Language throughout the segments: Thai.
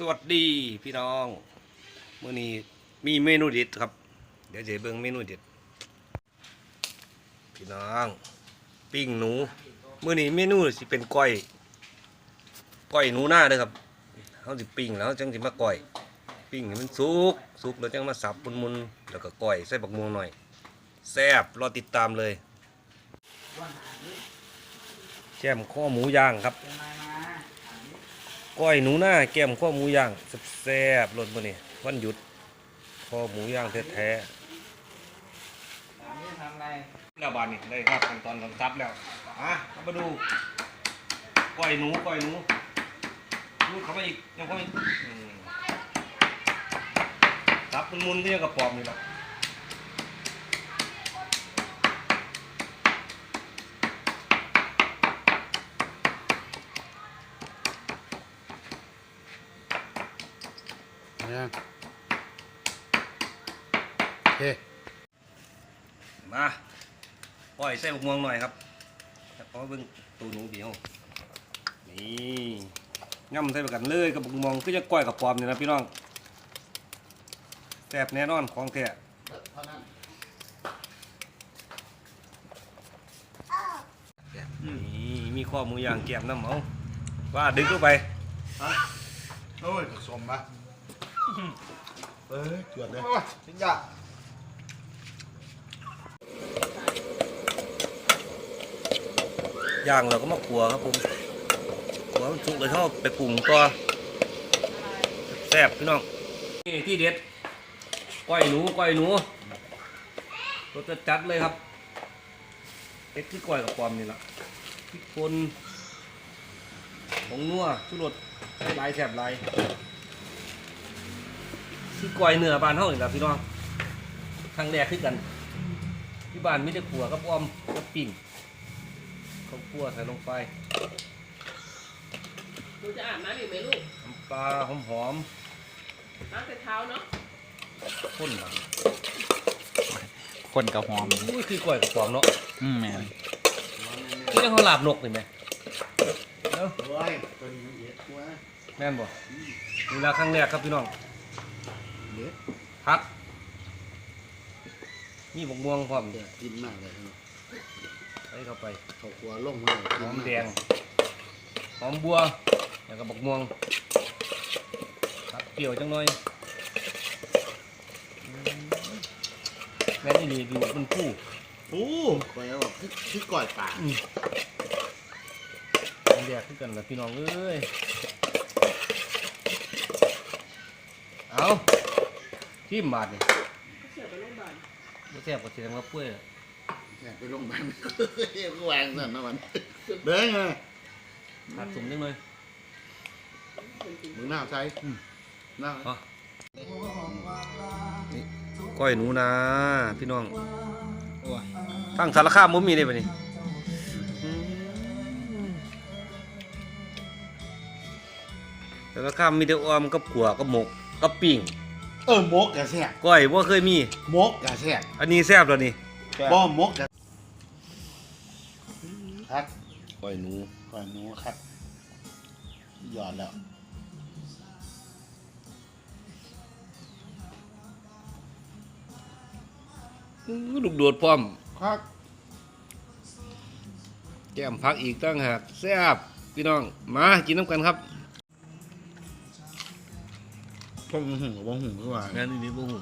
สวัสดีพี่น้องมื้อนี้มีเมนูเด็ดครับ เดี๋ยวจะเบิ่งเมนูเด็ด พี่น้อง ปิ้งหนูมื้อนี้เมนูสิเป็นก้อยก้อยหนูหน้าเด้อครับเฮาสิปิ้งแล้วจังสิมาก้อย ปิ้งให้มันสุกสุกแล้วจังมาสับมุนๆแล้วก็ก้อยใส่บักม่วงหน่อยแซ่บรอติดตามเลยแจ่มข้อหมูย่างครับ ก้อยหนูหน้าแก้มข้อหมูย่างแซ่บๆรสมื้อนี้วันหยุดข้อหมูย่างแท้ทำอะไรๆแล้วบานนี้ได้ครับขั้นตอนการซับแล้วอะเรามาดูก้อยหนูก้อยหนูดูเข้ามาอีกยังเข้ามาอีกอืมซับมันมุนที่ยังกระปอมนี่แหละ เนี่ยโอเค มาก้อยใส่บักม่วงหน่อยครับแล้วก็เบิ่งตัวหนูเดียวนี่ง่ำใส่ไปกันเลยกับบักม่วงคือจะก้อยกับปอมนี่นะพี่น้องแซ่บแน่นอนของแท้เท่านั้นนี่มีข้อมือย่างแก้มน้ำเอาว่าดึงเข้าไป โอ้ยผสมปะ เอ้ยเกือบเลยชิ้นยาย่างเราก็มาขัวครับผมขัวมันสุกเลยเขาเอาไปปรุงตัวแซ่บพี่น้องนี่ที่เด็ดก้อยหนูก้อยหนูรสจัดๆเลยครับเด็ดที่ก้อยกับปอมนี่แหละพริกป่นผงนัวชุรสใส่หลายแซ่บหลาย ที่ก้อยเนื้อบ้านเฮานี่แหละพี่น้องครั้งแรกคือกันที่บ้านมีแต่ขัวกับอ้อมกับปิ่งข้าวคั่วใส่ลงไปหนูจะอาบน้ำอีกไหมลูกน้ำปลาหอมหอมน้ำแต่เท้าเนาะๆข้นหน่อยคนกับหอมอุ้ยคือกล้วยกับปอมเนาะอืมแม่นนี่ต้องเขาลาบนกเห็นไหมเอ้าโอ้ยเป็นเอ็ดตัวแม่นบ่นี่ละครั้งแรกครับพี่น้อง เด็ดพักมีบกม่วงพร้อมเด็ดกินมากเลยใส่เข้าไปเขาขัวลงมาหอมแดงหอมบัวแล้วก็บกม่วงตัดเปรี้ยวจังหน่อยอืมแม่นอี่นี่ดูมันผู้โอ้คอยบอกคือคือก่อยป่าอันเดียคือกันละพี่น้องเอ้ยเอา ทิมบาทนี่เสียไปโรงพยาบาลบ่แซ่บก็แสดงว่าเปื่อยอะแค่ไปโรงพยาบาลก็แหวงสั่นนะมันเด้งไงขาดสมนิดหน่อยมึงหน้าใช้หน้าอ๋อนี่ก้อยหนูนาพี่น้องโอ้ยตั้งสารคามบ่มีได้ปะนี่สารคามมีแต่ออมกับขัวกับหมกกับปิ้ง เออมกกะแซ่บก้อยบ่เคยมี มกกะแซ่บอันนี้แซ่บแล้วนี่บ่มกกะครับก้อยหนูก่อนหนูครับหยอดแล้วอื้อลูกโดดพร้อมครับแก้มพักอีกตั้งหากแซ่บพี่น้อง มากินน้ำกันครับ ผมหูบ่หูคือว่า งานนี้นี่บ่หู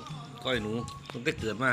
ก้อยหนูตั้งแต่เกิดมา